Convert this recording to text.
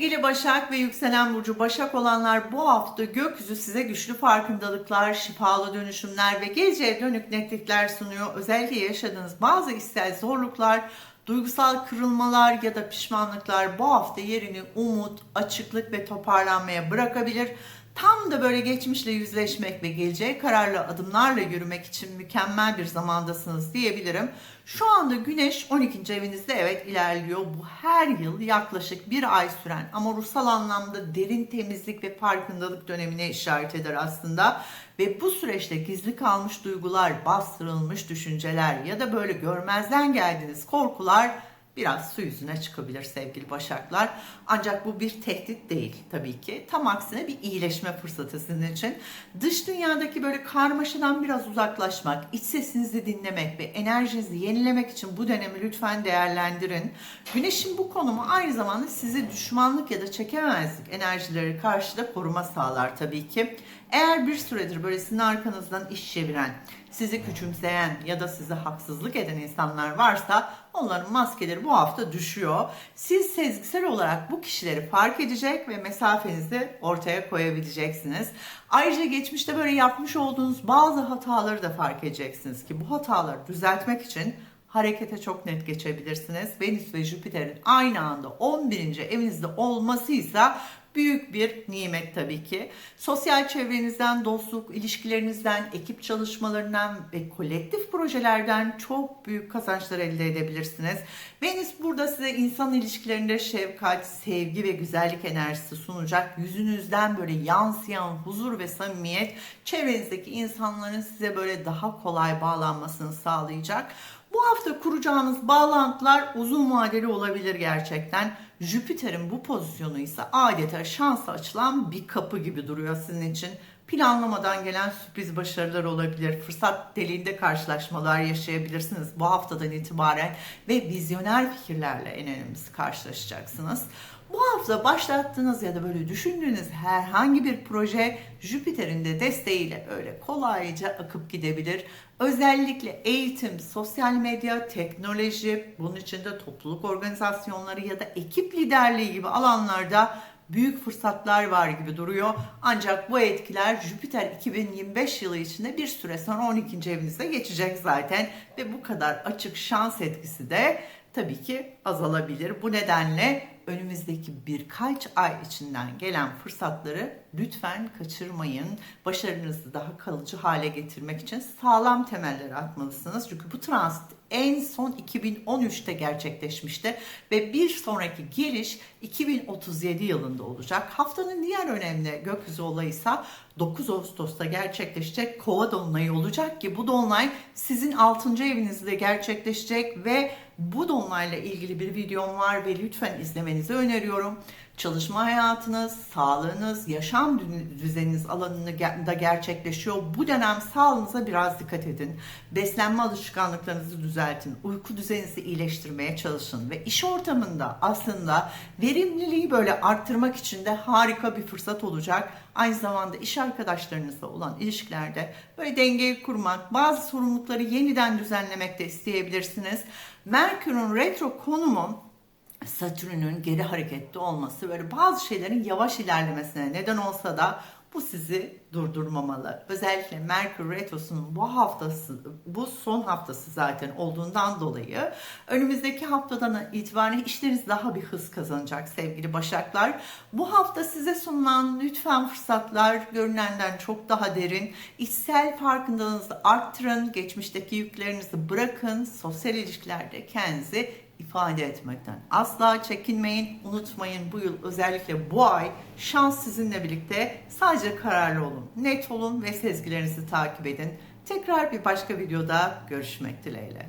Sevgili Başak ve yükselen burcu Başak olanlar bu hafta gökyüzü size güçlü farkındalıklar, şifalı dönüşümler ve geleceğe dönük netlikler sunuyor. Özellikle yaşadığınız bazı içsel zorluklar, duygusal kırılmalar ya da pişmanlıklar bu hafta yerini umut, açıklık ve toparlanmaya bırakabilir. Tam da böyle geçmişle yüzleşmek ve geleceğe kararlı adımlarla yürümek için mükemmel bir zamandasınız diyebilirim. Şu anda Güneş 12. evinizde evet ilerliyor. Bu her yıl yaklaşık bir ay süren ama ruhsal anlamda derin temizlik ve farkındalık dönemine işaret eder aslında. Ve bu süreçte gizli kalmış duygular, bastırılmış düşünceler ya da böyle görmezden geldiğiniz korkular biraz su yüzüne çıkabilir sevgili başaklar. Ancak bu bir tehdit değil tabii ki. Tam aksine bir iyileşme fırsatı sizin için. Dış dünyadaki böyle karmaşadan biraz uzaklaşmak, iç sesinizi dinlemek ve enerjinizi yenilemek için bu dönemi lütfen değerlendirin. Güneşin bu konumu aynı zamanda sizi düşmanlık ya da çekemezlik enerjileri karşıda koruma sağlar tabii ki. Eğer bir süredir böyle sizin arkanızdan iş çeviren, sizi küçümseyen ya da size haksızlık eden insanlar varsa onların maskeleri bu hafta düşüyor. Siz sezgisel olarak bu kişileri fark edecek ve mesafenizi ortaya koyabileceksiniz. Ayrıca geçmişte böyle yapmış olduğunuz bazı hataları da fark edeceksiniz ki bu hataları düzeltmek için harekete çok net geçebilirsiniz. Venüs ve Jüpiter'in aynı anda 11. evinizde olmasıysa büyük bir nimet tabii ki. Sosyal çevrenizden, dostluk ilişkilerinizden, ekip çalışmalarından ve kolektif projelerden çok büyük kazançlar elde edebilirsiniz. Venüs burada size insan ilişkilerinde şefkat, sevgi ve güzellik enerjisi sunacak. Yüzünüzden böyle yansıyan huzur ve samimiyet çevrenizdeki insanların size böyle daha kolay bağlanmasını sağlayacak. Bu hafta kuracağınız bağlantılar uzun vadeli olabilir gerçekten. Jüpiter'in bu pozisyonu ise adeta şansa açılan bir kapı gibi duruyor sizin için. Planlamadan gelen sürpriz başarılar olabilir. Fırsat deliğinde karşılaşmalar yaşayabilirsiniz bu haftadan itibaren ve vizyoner fikirlerle en önemlisi karşılaşacaksınız. Bu hafta başlattığınız ya da böyle düşündüğünüz herhangi bir proje Jüpiter'in de desteğiyle öyle kolayca akıp gidebilir. Özellikle eğitim, sosyal medya, teknoloji, bunun içinde topluluk organizasyonları ya da ekip liderliği gibi alanlarda büyük fırsatlar var gibi duruyor. Ancak bu etkiler Jüpiter 2025 yılı içinde bir süre sonra 12. evinizde geçecek zaten ve bu kadar açık şans etkisi de tabii ki azalabilir. Bu nedenle önümüzdeki birkaç ay içinden gelen fırsatları lütfen kaçırmayın. Başarınızı daha kalıcı hale getirmek için sağlam temeller atmalısınız. Çünkü bu transit en son 2013'te gerçekleşmişti ve bir sonraki geliş 2037 yılında olacak. Haftanın diğer önemli gökyüzü olayı ise 9 Ağustos'ta gerçekleşecek kova dolunayı olacak ki bu dolunay sizin 6. evinizde gerçekleşecek ve bu dolunayla ilgili bir videom var ve lütfen izlemenizi öneriyorum. Çalışma hayatınız, sağlığınız, yaşam düzeniniz alanında gerçekleşiyor. Bu dönem sağlığınıza biraz dikkat edin. Beslenme alışkanlıklarınızı düzeltin. Uyku düzeninizi iyileştirmeye çalışın. Ve iş ortamında aslında verimliliği böyle arttırmak için de harika bir fırsat olacak. Aynı zamanda iş arkadaşlarınızla olan ilişkilerde böyle dengeyi kurmak, bazı sorumlulukları yeniden düzenlemek de isteyebilirsiniz. Merkür'ün retro konumu Satürn'ün geri hareketli olması böyle bazı şeylerin yavaş ilerlemesine neden olsa da bu sizi durdurmamalı. Özellikle Merkür Retrosu'nun bu haftası, bu son haftası zaten olduğundan dolayı önümüzdeki haftadan itibaren işleriniz daha bir hız kazanacak sevgili Başaklar. Bu hafta size sunulan lütfen fırsatlar görünenden çok daha derin. İçsel farkındalığınızı arttırın, geçmişteki yüklerinizi bırakın, sosyal ilişkilerde kendinizi ifade etmekten asla çekinmeyin. Unutmayın bu yıl özellikle bu ay şans sizinle birlikte sadece kararlı olun, net olun ve sezgilerinizi takip edin. Tekrar bir başka videoda görüşmek dileğiyle.